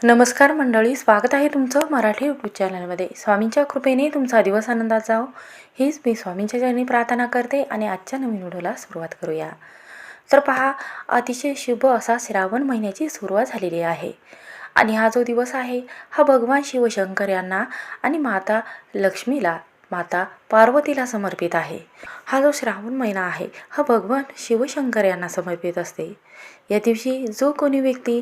नमस्कार मंडळी स्वागत आहे तुमचं मराठी यूट्यूब चॅनलमध्ये स्वामींच्या कृपेने तुमचा दिवस आनंदात जाओ हीच मी स्वामींच्या चरणी प्रार्थना करते आणि आजच्या नवीन व्हिडिओला सुरुवात करूया. तर पहा अतिशय शुभ असा श्रावण महिन्याची सुरुवात झालेली आहे. आणि हा जो दिवस आहे हा भगवान शिवशंकर यांना आणि माता लक्ष्मीला माता पार्वतीला समर्पित आहे. हा जो श्रावण महिना आहे हा भगवान शिवशंकर यांना समर्पित असते. या दिवशी जो कोणी व्यक्ती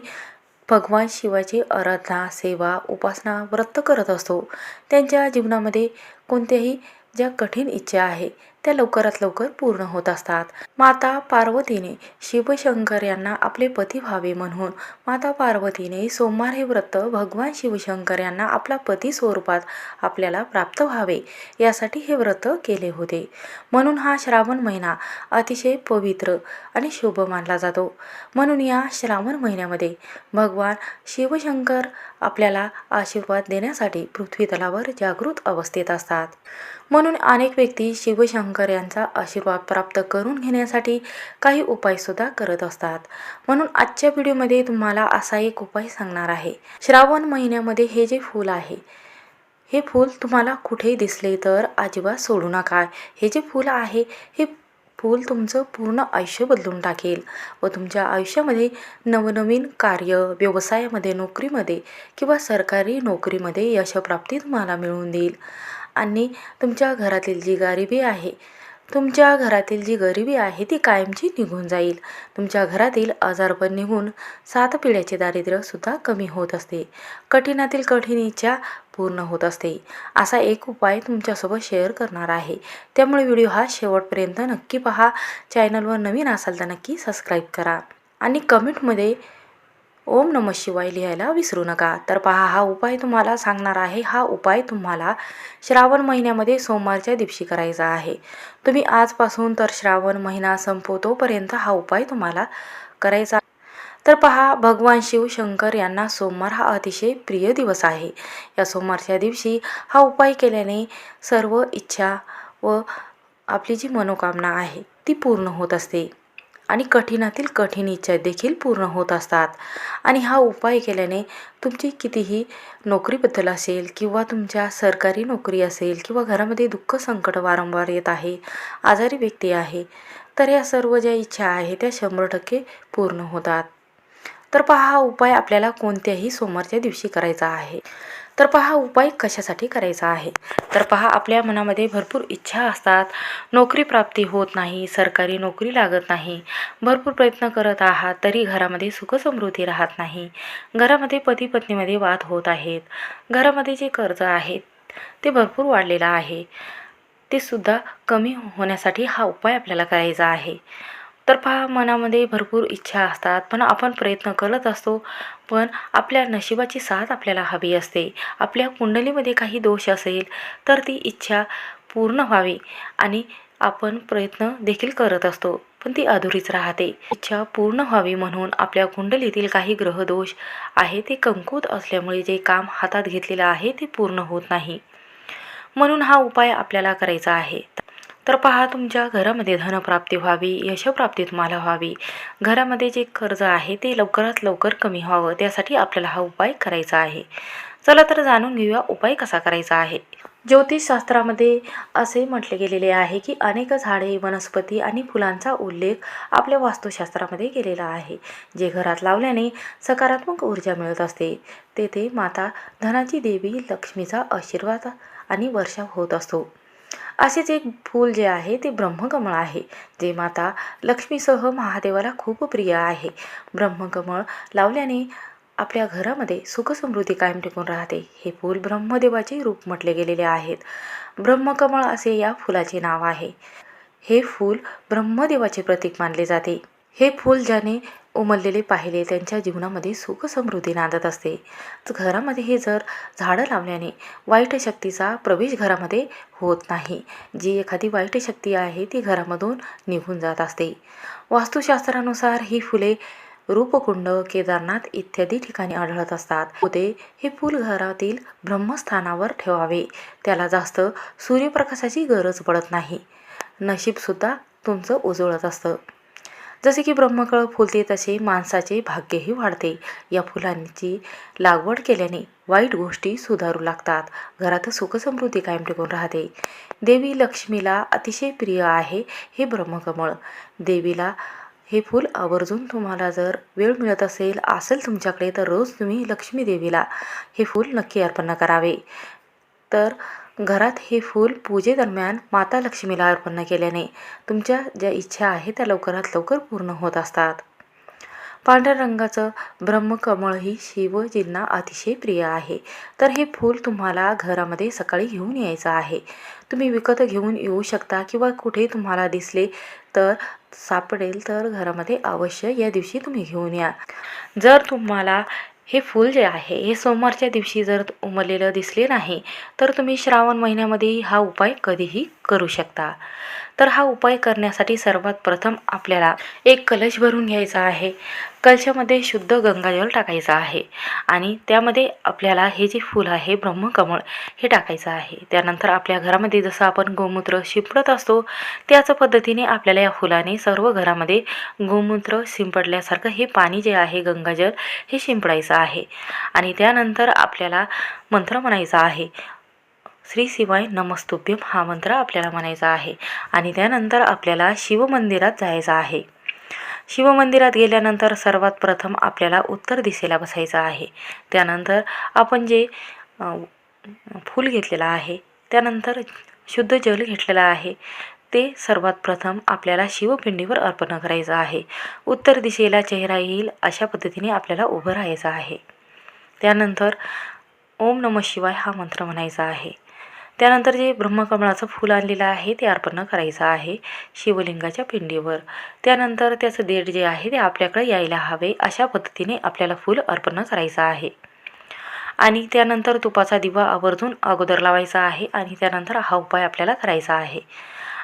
भगवान शिवाची आराधना सेवा उपासना व्रत करत असतो. त्यांच्या जीवनामध्ये कोणत्याही ज्या कठीण इच्छा आहे त्या लवकरात लवकर पूर्ण होत असतात. माता पार्वतीने शिवशंकर यांना आपले पती व्हावे म्हणून माता पार्वतीने सोमवार हे व्रत भगवान शिवशंकर यांना आपला पती स्वरूपात आपल्याला प्राप्त व्हावे यासाठी हे व्रत केले होते. म्हणून हा श्रावण महिना अतिशय पवित्र आणि शुभ मानला जातो. म्हणून या श्रावण महिन्यामध्ये भगवान शिवशंकर आपल्याला आशीर्वाद देण्यासाठी पृथ्वी तलावर जागृत अवस्थेत असतात. म्हणून अनेक व्यक्ती शिवशंकर यांचा आशीर्वाद प्राप्त करून घेण्यासाठी काही उपायसुद्धा करत असतात. म्हणून आजच्या व्हिडिओमध्ये तुम्हाला असा एक उपाय सांगणार आहे. श्रावण महिन्यामध्ये हे जे फूल आहे हे फूल तुम्हाला कुठेही दिसले तर अजिबात सोडू नका. हे जे फूल आहे हे फूल तुमचं पूर्ण आयुष्य बदलून टाकेल व तुमच्या आयुष्यामध्ये नवनवीन कार्य व्यवसायामध्ये नोकरीमध्ये किंवा सरकारी नोकरीमध्ये यशप्राप्ती तुम्हाला मिळवून देईल. आणि तुमच्या घरातील जी गरिबी आहे तुमच्या घरातील जी गरिबी आहे ती कायमची निघून जाईल. तुमच्या घरातील आजारपण निघून सात पिढ्याचे दारिद्र्यसुद्धा कमी होत असते. कठीणातील कठीण इच्छा पूर्ण होत असते. असा एक उपाय तुमच्यासोबत शेअर करणार आहे. त्यामुळे व्हिडिओ हा शेवटपर्यंत नक्की पहा. चॅनलवर नवीन असाल तर नक्की सबस्क्राईब करा. आणि कमेंटमध्ये ओम नम शिवाय लिहायला विसरू नका. तर पहा हा उपाय तुम्हाला सांगणार आहे. हा उपाय तुम्हाला श्रावण महिन्यामध्ये सोमवारच्या दिवशी करायचा आहे. तुम्ही आजपासून तर श्रावण महिना संपवतोपर्यंत हा उपाय तुम्हाला करायचा तर पहा भगवान शिव शंकर यांना सोमवार हा अतिशय प्रिय दिवस आहे. या सोमवारच्या दिवशी हा उपाय केल्याने सर्व इच्छा व आपली जी मनोकामना आहे ती पूर्ण होत असते. आणि कठीणातील कठीण इच्छा देखील पूर्ण होत असतात. आणि हा उपाय केल्याने तुमची कितीही नोकरीबद्दल असेल किंवा तुमच्या सरकारी नोकरी असेल किंवा घरामध्ये दुःख संकट वारंवार येत आहे आजारी व्यक्ती आहे तर या सर्व ज्या इच्छा आहे त्या शंभर टक्के पूर्ण होतात. तर पहा हा उपाय आपल्याला कोणत्याही सोमवारच्या दिवशी करायचा आहे. तर पहा उपाय कशासाठी करायचा आहे? तर पहा आपल्या मनामध्ये भरपूर इच्छा असतात. नोकरी प्राप्ती होत नाही सरकारी नोकरी लागत नाही. भरपूर प्रयत्न करत आहात तरी घरामध्ये सुखसमृद्धी राहत नाही. घरामध्ये पती पत्नीमध्ये वाद होत आहेत. घरामध्ये जे कर्ज आहेत ते भरपूर वाढलेलं आहे. ते सुद्धा कमी होण्यासाठी हा उपाय आपल्याला करायचा आहे. तर पहा मनामध्ये भरपूर इच्छा असतात पण आपण प्रयत्न करत असतो. पण आपल्या नशिबाची साथ आपल्याला हवी असते. आपल्या कुंडलीमध्ये काही दोष असेल तर ती इच्छा पूर्ण व्हावी आणि आपण प्रयत्न देखील करत असतो पण ती अधुरीच राहते. इच्छा पूर्ण व्हावी म्हणून आपल्या कुंडलीतील काही ग्रहदोष आहे ते कमकुवत असल्यामुळे जे काम हातात घेतलेलं आहे ते पूर्ण होत नाही. म्हणून हा उपाय आपल्याला करायचा आहे. तर पहा तुमच्या घरामध्ये धनप्राप्ती व्हावी यशप्राप्ती तुम्हाला व्हावी. घरामध्ये जे कर्ज आहे ते लवकरात लवकर कमी व्हावं त्यासाठी आपल्याला हा उपाय करायचा आहे. चला तर जाणून घेऊया उपाय कसा करायचा आहे. ज्योतिषशास्त्रामध्ये असे म्हटले गेलेले आहे की अनेक झाडे वनस्पती आणि फुलांचा उल्लेख आपल्या वास्तुशास्त्रामध्ये केलेला आहे जे घरात लावल्याने सकारात्मक ऊर्जा मिळत असते. तेथे माता धनाची देवी लक्ष्मीचा आशीर्वाद आणि वर्षाव होत असतो. असेच एक फूल जे आहे ते ब्रह्मकमळ आहे जे माता लक्ष्मीसह महादेवाला खूप प्रिय आहे. ब्रह्मकमळ लावल्याने आपल्या घरामध्ये सुखसमृद्धी कायम टिकून राहते. हे फूल ब्रह्मदेवाचे रूप म्हटले गेलेले आहेत. ब्रह्मकमळ असे या फुलाचे नाव आहे. हे फूल ब्रह्मदेवाचे प्रतीक मानले जाते. हे फूल ज्याने उमललेले पाहिले त्यांच्या जीवनामध्ये सुख समृद्धी नांदत असते. घरामध्ये हे जर झाडं लावल्याने वाईट शक्तीचा प्रवेश घरामध्ये होत नाही. जी एखादी वाईट शक्ती आहे ती घरामधून निघून जात असते. वास्तुशास्त्रानुसार ही फुले रूपकुंड केदारनाथ इत्यादी ठिकाणी आढळत असतात. होते हे फूल घरातील ब्रह्मस्थानावर ठेवावे. त्याला जास्त सूर्यप्रकाशाची गरज पडत नाही. नशीबसुद्धा तुमचं उजळत असतं. जसे की ब्रह्मकळ फुलते तसे माणसाचे भाग्यही वाढते. या फुलांची लागवड केल्याने वाईट गोष्टी सुधारू लागतात. घरात सुखसमृद्धी कायम टिकून राहते. देवी लक्ष्मीला अतिशय प्रिय आहे हे ब्रह्मकमळ. देवीला हे फूल आवर्जून तुम्हाला जर वेळ मिळत असेल असेल तुमच्याकडे तर रोज तुम्ही लक्ष्मी देवीला हे फूल नक्की अर्पण करावे. तर घरात हे फूल पूजेदरम्यान माता लक्ष्मीला अर्पण केल्याने तुमच्या ज्या इच्छा आहेत त्या लवकरात लवकर पूर्ण होत असतात. पांढऱ्या रंगाचं ब्रह्मकमळ ही शिवजींना अतिशय प्रिय आहे. तर हे फूल तुम्हाला घरामध्ये सकाळी घेऊन यायचं आहे. तुम्ही विकत घेऊन येऊ शकता किंवा कुठे तुम्हाला दिसले तर सापडेल तर घरामध्ये अवश्य या दिवशी तुम्ही घेऊन या. जर तुम्हाला हे फूल जे आहे हे सोमवारच्या दिवशी जर उमललेलं दिसले नाही तर तुम्ही श्रावण महिन्यामध्ये हा उपाय कधीही करू शकता. तर हा उपाय करण्यासाठी सर्वात प्रथम आपल्याला एक कलश भरून घ्यायचा आहे. कलशामध्ये शुद्ध गंगाजल टाकायचं आहे आणि त्यामध्ये आपल्याला हे जे फूल आहे ब्रह्मकमळ हे टाकायचं आहे. त्यानंतर आपल्या घरामध्ये जसं आपण गोमूत्र शिंपडत असतो त्याच पद्धतीने आपल्याला या फुलाने सर्व घरामध्ये गोमूत्र शिंपडल्यासारखं हे पाणी जे आहे गंगाजल हे शिंपडायचं आहे. आणि त्यानंतर आपल्याला मंत्र म्हणायचा आहे श्री शिवाय नमस्तुभ्यम हा मंत्र आपल्याला म्हणायचा आहे. आणि त्यानंतर आपल्याला शिवमंदिरात जायचं आहे. शिवमंदिरात गेल्यानंतर सर्वात प्रथम आपल्याला उत्तर दिशेला बसायचं आहे. त्यानंतर आपण जे फूल घेतलेलं आहे त्यानंतर शुद्ध जल घेतलेलं आहे ते सर्वात प्रथम आपल्याला शिवपिंडीवर अर्पण करायचं आहे. उत्तर दिशेला चेहरा येईल अशा पद्धतीने आपल्याला उभं राहायचं आहे. त्यानंतर ओम नम शिवाय हा मंत्र म्हणायचा आहे. त्यानंतर जे ब्रह्मकमळाचं फूल आणलेलं आहे ते अर्पण करायचं आहे शिवलिंगाच्या पिंडीवर. त्यानंतर त्याचं देठ जे आहे ते आपल्याकडे यायला हवे अशा पद्धतीने आपल्याला फूल अर्पण करायचं आहे. आणि त्यानंतर तुपाचा दिवा आवर्जून अगोदर लावायचा आहे आणि त्यानंतर हा उपाय आपल्याला करायचा आहे.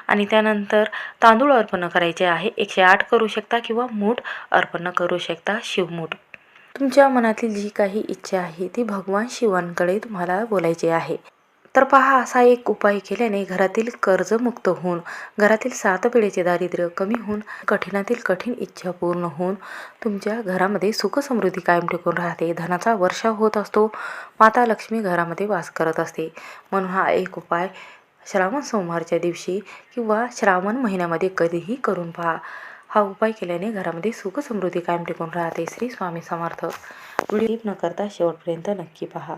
आणि त्यानंतर तांदूळ अर्पण करायचे आहे एकशे आठ करू शकता किंवा मूठ अर्पण करू शकता शिवमूठ तुमच्या मनातील जी काही इच्छा आहे ती भगवान शिवांकडे तुम्हाला बोलायची आहे. तर पहा असा एक उपाय केल्याने घरातील कर्जमुक्त होऊन घरातील सात पिढीचे दारिद्र्य कमी होऊन कठीणातील कठीण इच्छा पूर्ण होऊन तुमच्या घरामध्ये सुखसमृद्धी कायम टिकून राहते. धनाचा वर्षा होत असतो. माता लक्ष्मी घरामध्ये वास करत असते. म्हणून हा एक उपाय श्रावण सोमवारच्या दिवशी किंवा श्रावण महिन्यामध्ये कधीही करून पहा. हा उपाय केल्याने घरामध्ये सुखसमृद्धी कायम टिकून राहते. श्री स्वामी समर्थ. व्हिडिओ न करता शेवटपर्यंत नक्की पहा.